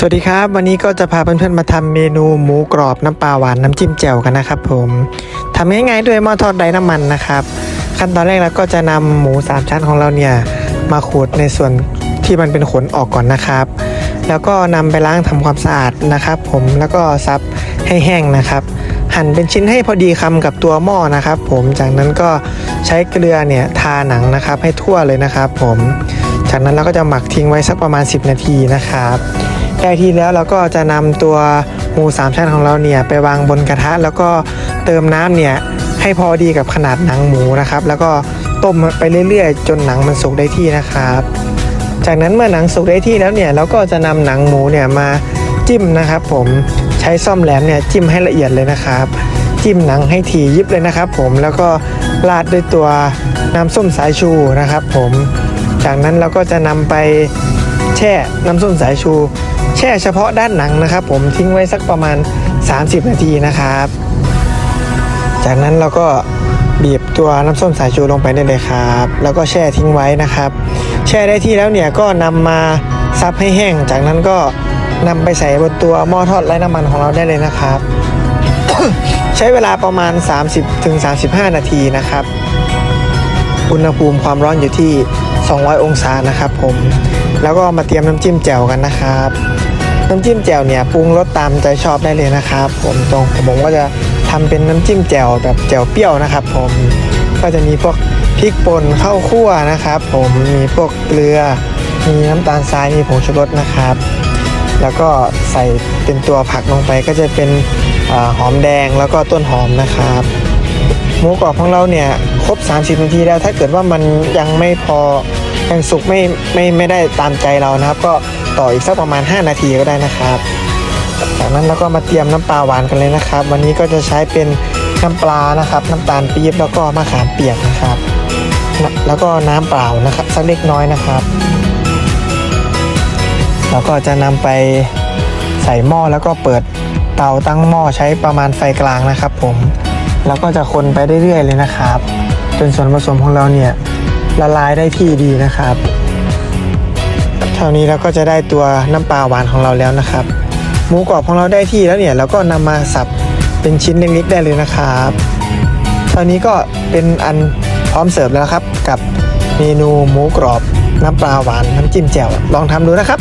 สวัสดีครับ วันนี้ก็จะพาเพื่อนๆมาทำเมนูหมูกรอบน้ำปลาหวานน้ำจิ้มแจ่วกันนะครับผมทำง่ายๆด้วยหม้อทอดไร้น้ำมันนะครับ ขั้นตอนแรกเราก็จะนำหมูสามชั้นของเราเนี่ยมาขูดในส่วนที่มันเป็นขนออกก่อนนะครับ แล้วก็นำไปล้างทำความสะอาดนะครับ ผมแล้วก็ซับให้แห้งนะครับ หั่นเป็นชิ้นให้พอดีคำกับตัวหม้อนะครับ ผมจากนั้นก็ใช้เกลือเนี่ยทาหนังนะครับให้ทั่วเลยนะครับ ผม จากนั้นเราก็จะหมักทิ้งไว้สักประมาณ 10 นาทีนะครับ ได้ที่แล้วเราก็จะนำตัวหมูสามชั้นของเราเนี่ยไปวางบนกระทะ แล้วก็เติมน้ำเนี่ยให้พอดีกับขนาดหนังหมูนะครับ แล้วก็ต้มไปเรื่อยๆ จนหนังมันสุกได้ที่นะครับ จากนั้นเมื่อหนังสุกได้ที่แล้วเนี่ยเราก็จะนำหนังหมูเนี่ยมาจิ้มนะครับ ผมใช้ซ่อมแหลมเนี่ยจิ้มให้ละเอียดเลยนะครับ จิ้มหนังให้ถี่ยิบเลยนะครับ ผมแล้วก็ราดด้วยตัวน้ำส้มสายชูนะครับ ผม จากนั้นเราก็จะนำไปแช่น้ำส้มสายชู แช่เฉพาะด้านหนังนะครับ ผมทิ้งไว้สักประมาณ 30 นาทีนะครับ จากนั้นเราก็บีบตัวน้ำส้มสายชูลงไปได้เลยครับ แล้วก็แช่ทิ้งไว้นะครับ แช่ได้ที่แล้วเนี่ยก็นำมาซับให้แห้ง จากนั้นก็นำไปใส่บนตัวหม้อทอดไร้น้ำมันของเราได้เลยนะครับ ใช้เวลาประมาณ 30-35 นาทีนะครับ อุณหภูมิความร้อนอยู่ที่ 200 องศานะครับผม แล้วก็มาเตรียมน้ำจิ้มแจ่วกันนะครับ น้ำจิ้มแจ่วเนี่ยปรุงรสตามใจชอบได้เลยนะครับ ผมตรงผมก็จะทำเป็นน้ำจิ้มแจ่วแบบแจ่วเปรี้ยวนะครับ ผมก็จะมีพวกพริกป่นข้าวคั่วนะครับ ผมมีพวกเกลือ มีน้ำตาลทรายมีผงชูรสนะครับ แล้วก็ใส่เป็นตัวผักลงไปก็จะเป็นอหอมแดงแล้วก็ต้นหอมนะครับหมูกรอบของเราเนี่ยครบ 30 นาทีแล้วถ้าเกิดว่ามันยังไม่พอยังสุกไม่ไม่ไม่ได้ตามใจเรานะครับ ก็ ต่ออีกสักประมาณ 5 นาทีก็ได้นะครับ จากนั้นเราก็มาเตรียมน้ำปลาหวานกันเลยนะครับ วันนี้ก็จะใช้เป็นน้ำปลานะครับ น้ำตาลปี๊บแล้วก็มะขามเปียกนะครับ แล้วก็น้ำเปล่านะครับสักเล็กน้อยนะครับแล้วก็จะนำไปใส่หม้อแล้วก็เปิดเตาตั้งหม้อใช้ประมาณไฟกลางนะครับ ผม แล้วก็จะคนไปเรื่อยๆเลยนะครับ จนส่วนผสมของเราเนี่ยละลายได้ที่ดีนะครับ เท่านี้เราก็จะได้ตัวน้ำปลาหวานของเราแล้วนะครับ หมูกรอบของเราได้ที่แล้วเนี่ยเราก็นำมาสับเป็นชิ้นเล็กๆได้เลยนะครับเท่านี้ก็เป็นอันพร้อมเสิร์ฟแล้วครับ กับเมนูหมูกรอบน้ำปลาหวานน้ำจิ้มแจ่วลองทำดูนะครับ